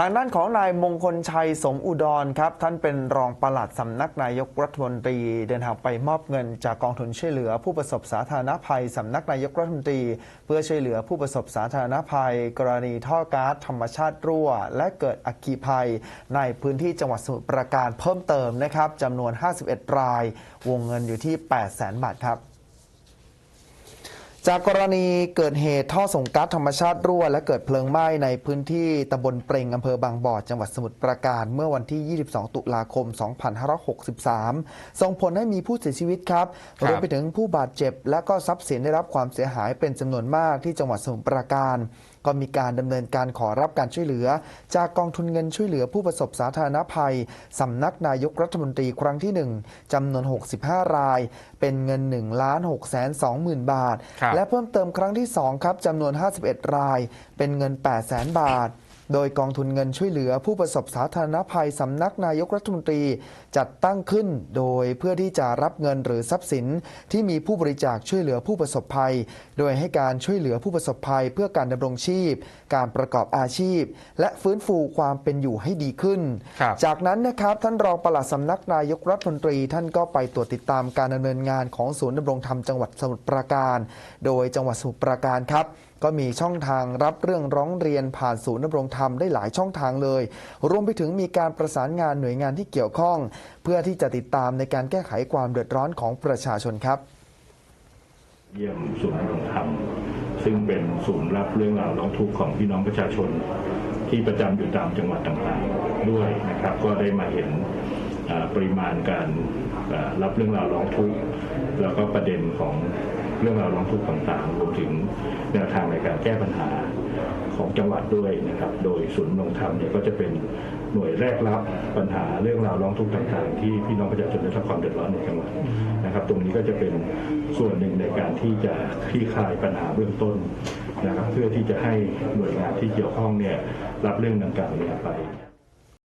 ทางด้านของนายมงคลชัยสมอุดรครับ ท่านเป็นรองปลัดสำนักนายกรัฐมนตรี เดินทางไปมอบเงินจากกองทุนช่วยเหลือ ผู้ประสบสาธารณภัยสำนักนายกรัฐมนตรี เพื่อช่วยเหลือผู้ประสบสาธารณภัย กรณีท่อก๊าซธรรมชาติรั่ว และเกิดอัคคีภัย ในพื้นที่จังหวัดสมุทรปราการเพิ่มเติมนะครับจำนวน 51 ราย วงเงินอยู่ที่ 8 0 0 0 0 0 บาทครับ จากกรณีเกิดเหตุท่อส่งก๊าซธรรมชาติรั่ว และเกิดเพลิงไหม้ในพื้นที่ตำบลเปรงอำเภอบางบ่อจังหวัดสมุทรปราการเมื่อวันที่ 22 ตุลาคม 2563 ส่งผลให้มีผู้เสียชีวิตครับครับรวมไปถึงผู้บาดเจ็บ และก็ทรัพย์สินได้รับความเสียหายเป็นจำนวนมากที่จังหวัดสมุทรปราการ ก็มีการดำเนินการขอรับการช่วยเหลือ จากกองทุนเงินช่วยเหลือผู้ประสบสาธารณภัยสำนักนายกรัฐมนตรีครั้งที่ 1จำนวน 65 ราย เป็นเงิน1ล้าน6แสน20,000 บาทครับและเพิ่มเติมครั้งที่ 2 ครับจำนวน 51 ราย เป็นเงิน 8 0 0แสนบาท โดยกองทุนเงินช่วยเหลือผู้ประสบสาธารณภัยสำนักนายกรัฐมนตรีจัดตั้งขึ้น โดยเพื่อที่จะรับเงินหรือทรัพย์สิน ที่มีผู้บริจาคช่วยเหลือผู้ประสบภัย โดยให้การช่วยเหลือผู้ประสบภัย เพื่อการดำรงชีพ การประกอบอาชีพ และฟื้นฟูความเป็นอยู่ให้ดีขึ้น จากนั้นนะครับท่านรองปลัดสำนักนายกรัฐมนตรี ท่านก็ไปตรวจติดตามการดำเนินงานของศูนย์ดำรงธรรมจังหวัดสมุทรปราการ โดยจังหวัดสมุทรปราการครับก็มีช่องทางรับเรื่องร้องเรียนผ่านศูนย์ดำรงธรรมได้หลายช่องทางเลย รวมไปถึงมีการประสานงานหน่วยงานที่เกี่ยวข้อง เพื่อที่จะติดตามในการแก้ไขความเดือดร้อนของประชาชนครับ เยี่ยมศูนย์ดำรงธรรม ซึ่งเป็นศูนย์รับเรื่องราวร้องทุกข์ของพี่น้องประชาชน ที่ประจำอยู่ตามจังหวัดต่างๆด้วยนะครับ ก็ได้มาเห็น ปริมาณการรับเรื่องราวร้องทุกข์แล้วก็ประเด็นของเรื่องราวร้องทุกข์ต่างๆรวมถึงแนวทางในการแก้ปัญหาของจังหวัดด้วยนะครับ โดยศูนย์ดำรงธรรมเนี่ยก็จะเป็นหน่วยแรกรับปัญหาเรื่องราวร้องทุกข์ต่างๆ ที่พี่น้องประชาชนได้รับความเดือดร้อนในจังหวัดนะครับ ตรงนี้ก็จะเป็นส่วนหนึ่งในการที่จะคลี่คลายปัญหาเบื้องต้นนะครับ เพื่อที่จะให้หน่วยงานที่เกี่ยวข้องเนี่ยรับเรื่องดังกล่าวนี้ไป